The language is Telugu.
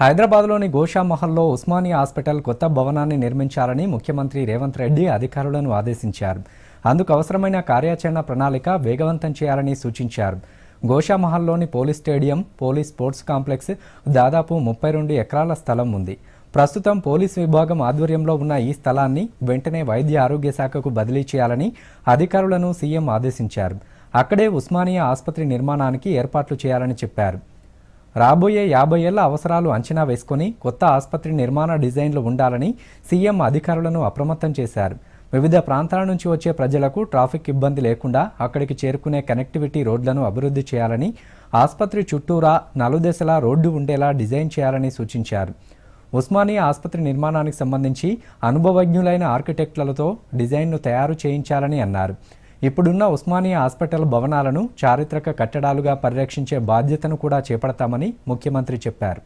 హైదరాబాద్లోని గోషామహల్లో ఉస్మానియా హాస్పిటల్ కొత్త భవనాన్ని నిర్మించాలని ముఖ్యమంత్రి రేవంత్ రెడ్డి అధికారులను ఆదేశించారు. అందుకు అవసరమైన కార్యాచరణ ప్రణాళిక వేగవంతం చేయాలని సూచించారు. గోషామహల్లోని police stadium police sports complex దాదాపు ముప్పై రెండు ఎకరాల స్థలం ఉంది. ప్రస్తుతం పోలీస్ విభాగం ఆధ్వర్యంలో ఉన్న ఈ స్థలాన్ని వెంటనే వైద్య ఆరోగ్య శాఖకు బదిలీ చేయాలని అధికారులను సీఎం ఆదేశించారు. అక్కడే ఉస్మానియా ఆసుపత్రి నిర్మాణానికి ఏర్పాట్లు చేయాలని చెప్పారు. రాబోయే యాభై ఏళ్ళ అవసరాలు అంచనా వేసుకొని కొత్త ఆసుపత్రి నిర్మాణ డిజైన్లు ఉండాలని సీఎం అధికారులను అప్రమత్తం చేశారు. వివిధ ప్రాంతాల నుంచి వచ్చే ప్రజలకు ట్రాఫిక్ ఇబ్బంది లేకుండా అక్కడికి చేరుకునే కనెక్టివిటీ రోడ్లను అభివృద్ధి చేయాలని ఆసుపత్రి చుట్టూరా నలుదశలా రోడ్డు ఉండేలా డిజైన్ చేయాలని సూచించారు. ఉస్మానియా ఆసుపత్రి నిర్మాణానికి సంబంధించి అనుభవజ్ఞులైన ఆర్కిటెక్టులతో డిజైన్ను తయారు చేయించాలని అన్నారు. ఇప్పుడున్న ఉస్మానియా హాస్పిటల్ భవనాలను చారిత్రక కట్టడాలుగా పరిరక్షించే బాధ్యతను కూడా చేపడతామని ముఖ్యమంత్రి చెప్పారు.